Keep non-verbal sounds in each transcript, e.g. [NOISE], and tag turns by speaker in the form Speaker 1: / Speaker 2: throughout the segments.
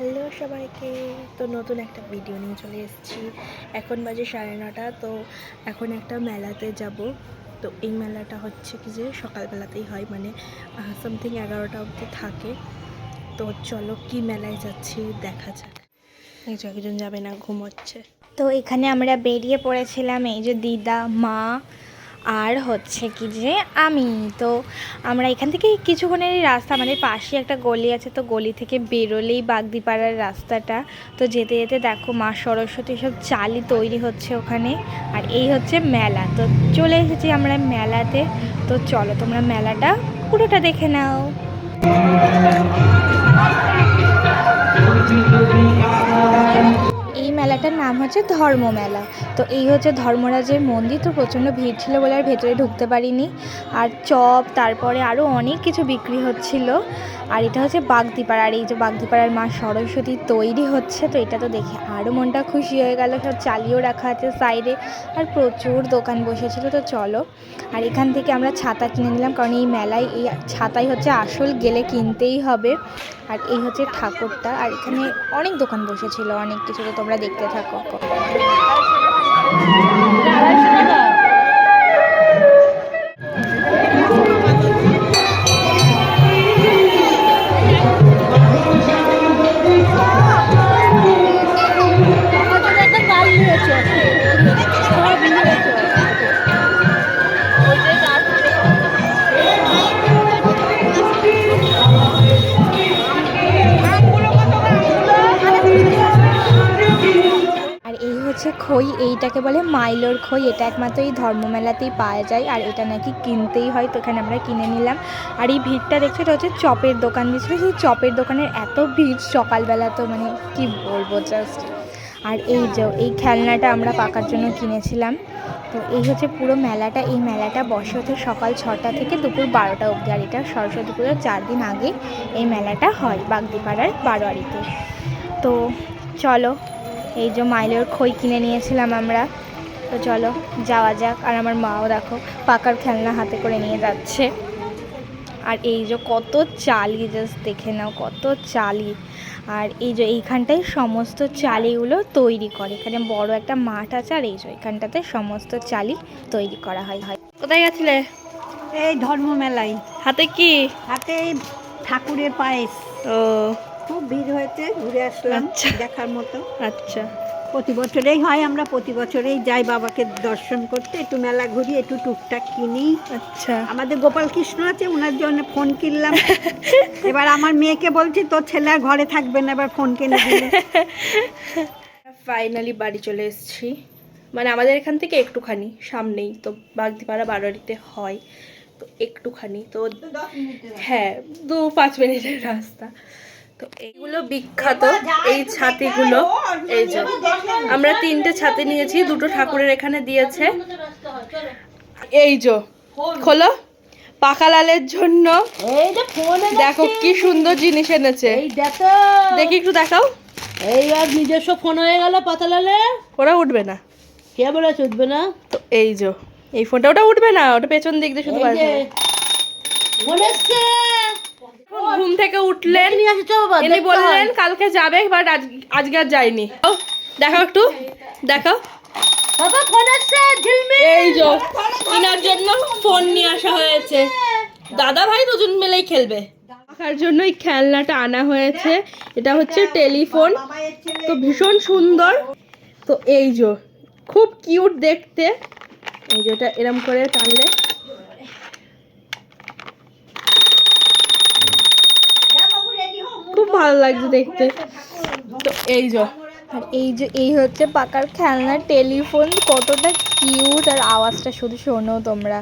Speaker 1: Hello সবাইকে। তো নতুন একটা ভিডিও নিয়ে চলে এসেছি। এখন বাজে সাড়ে নটা, তো এখন একটা মেলাতে যাব। তো এই মেলাটা হচ্ছে কি যে সকালবেলাতেই হয় মানে সামথিং এগারোটা অবধি থাকে। তো চলো কি মেলায় যাচ্ছি দেখা যাক। একজন যাবে না, ঘুমোচ্ছে।
Speaker 2: তো এখানে আমরা বেরিয়ে পড়েছিলাম, এই যে দিদা, মা আর হচ্ছে কি যে আমি, তো আমরা এখান থেকে কিছুক্ষণেরই রাস্তা, আমাদের পাশে একটা গলি আছে, তো গলি থেকে বেরোলেই বাগদিপাড়ার রাস্তাটা। তো যেতে যেতে দেখো মা সরস্বতী সব চালি তৈরি হচ্ছে ওখানে, আর এই হচ্ছে মেলা। তো চলে এসেছি আমরা মেলাতে, তো চলো তোমরা মেলাটা পুরোটা দেখে নাও। এই মেলাটার নাম হচ্ছে ধর্ম মেলা তো এই হচ্ছে ধর্মরাজের মন্দির। তো প্রচণ্ড ভিড় ছিল বলে আর ভেতরে ঢুকতে পারিনি। আর চপ, তারপরে আরও অনেক কিছু বিক্রি হচ্ছিল। আর এটা হচ্ছে বাগদিপাড়া। আর এই যে বাগদিপাড়ার মা সরস্বতী তৈরি হচ্ছে, তো এটা তো দেখে আরও মনটা খুশি হয়ে গেল। সব চালিয়েও রাখা আছে সাইডে। আর প্রচুর দোকান বসেছিল, তো চলো। আর এখান থেকে আমরা ছাতা কিনে নিলাম, কারণ এই মেলায় এই ছাতাই হচ্ছে আসল, গেলে কিনতেই হবে। আর এই হচ্ছে ঠাকুরটা। আর এখানে অনেক দোকান বসেছিল, অনেক কিছু তো তোমরা দেখতে থাকো। খই, এইটাকে বলে মাইলোর খই, এটা একমাত্র এই ধর্মমেলাতেই পাওয়া যায় আর এটা নাকি কিনতেই হয়, তো এখানে আমরা কিনে নিলাম। আর এই ভিড়টা দেখছ এটা হচ্ছে চপের দোকান দিয়েছিল সেই চপের দোকানের এত ভিড় সকালবেলা, তো মানে কি বলব জাস্ট আর এই যে, এই খেলনাটা আমরা পাকার জন্য কিনেছিলাম, তো এই হচ্ছে পুরো মেলাটা, এই মেলাটা বসে হচ্ছে সকাল ছটা থেকে দুপুর বারোটা অবধি, আর এটা সরস্বতী পুজোর চার দিন আগে এই মেলাটা হয় বাগদিপাড়ার বারোয়ারিতে। তো চলো এই যে মাইলের খই কিনে নিয়েছিলাম আমরা। তো চলো যাওয়া যাক। আর আমার মাও দেখো পাকার খেলনা হাতে করে নিয়ে যাচ্ছে। আর এই যে কত চালি জাস্ট দেখে নাও কত চালি। আর এই যে এইখানটায় সমস্ত চালিগুলো তৈরি করে। এখানে বড় একটা মাঠ আছে আর এই যে এখানটাতে সমস্ত চালি তৈরি করা হয় হয়।
Speaker 1: কোথায় গেছিলে?
Speaker 3: এই ধর্ম মেলায়
Speaker 1: হাতে কি?
Speaker 3: হাতে এই ঠাকুরের পায়েস।
Speaker 1: ও।
Speaker 3: খুব ভিড় হয়েছে ঘুরে আসলাম
Speaker 1: আচ্ছা।
Speaker 3: দেখার মতো।
Speaker 1: আচ্ছা।
Speaker 3: প্রতি বছরেই হয় আমরা প্রতি বছরেই যাই বাবাকে দর্শন করতে একটু মেলা ঘুরি একটু টুকটাক কিনি।
Speaker 1: আচ্ছা।
Speaker 3: আমাদের গোপাল কৃষ্ণ আছে ওনার জন্য ফোন কিনলাম। [LAUGHS] এবার আমার মেয়েকে বলছি তোর ছেলে আর ঘরে থাকবে না এবার ফোন কিনে দিল
Speaker 1: ফাইনালি [LAUGHS] বাড়ি চলে এসেছি। মানে আমাদের এখান থেকে একটুখানি সামনেই তো বাগদিপাড়া বারোয়ারিতে হয় তো একটুখানি তো হ্যাঁ দু পাঁচ মিনিটের রাস্তা। তো এইগুলো বিখ্যাত। এই ছাতিগুলো এই যে আমরা তিনটে ছাতি নিয়েছি দুটো ঠাকুরের এখানে দিয়েছে। এই যে খোলো পাকালালের জন্য।
Speaker 4: এই যে ফোন
Speaker 1: দেখো কি সুন্দর জিনিস এনেছে।
Speaker 4: এই দেখো।
Speaker 1: দেখি একটু দেখাও।
Speaker 4: এই আর নিজস্ব ফোন হয়ে গেল পাতালালে
Speaker 1: ওরা উঠবে না।
Speaker 4: কে বলে চুদবে না?
Speaker 1: তো এই যে এই ফোনটা ওটা উঠবে না ওটা পেছন দিক দিয়ে শুধু বাজবে। ঘুম থেকে উঠলেন। ইনি বললেন কালকে যাবে বাট আজকে আর যায়নি। ও দেখাও একটু দেখাও।
Speaker 4: বাবা ফোন
Speaker 1: এই যে ইনার জন্য ফোন নিয়ে আসা হয়েছে। দাদা ভাই দুজন মিলেই খেলবে। দেখার জন্য এই খেলনাটা আনা হয়েছে। এটা হচ্ছে টেলিফোন। তো ভীষণ সুন্দর। তো এই যে খুব কিউট দেখতে। এই যে এটা এরম করে টানলে। ভালো লাগছে দেখতে। তো এই যে
Speaker 2: আর এই যে এই হচ্ছে পাকার খেলনা টেলিফোন কতটা কিউট আর আওয়াজটা শুধু শোনো তোমরা।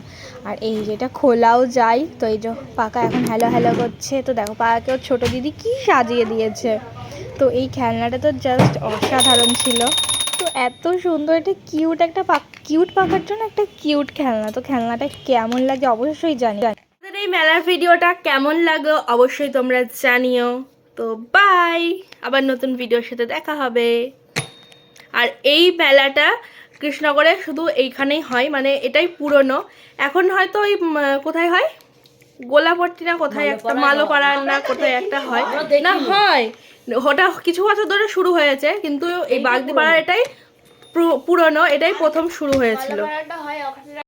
Speaker 2: আর এই যেটা খোলাও যায়। তো এই যে পাকা এখন হ্যালো হ্যালো করছে। তো দেখো পাকাকে ওর ছোটো দিদি কি সাজিয়ে দিয়েছে। তো এই খেলনাটা তো জাস্ট অসাধারণ ছিল। তো এত সুন্দর একটা কিউট একটা কিউট পাকার জন্য একটা কিউট খেলনা। তো খেলনাটা কেমন লাগে অবশ্যই জানি।
Speaker 1: এই মেলার ভিডিওটা কেমন লাগল অবশ্যই তোমরা জানিও। তো বাই আবার নতুন ভিডিওর সাথে দেখা হবে। আর এই মেলাটা কৃষ্ণনগরে শুধু এইখানেই হয় মানে এটাই পুরনো। এখন হয়তো ওই কোথায় হয়? গোলাপট্টি না কোথায় একটা? মালোপাড়া না কোথায় একটা হয়? না হয়। ওটা কিছু বছর ধরে শুরু হয়েছে কিন্তু এই বাগদিপাড়ার এটাই পুরো- পুরনো এটাই প্রথম শুরু হয়েছিল।
Speaker 2: হয়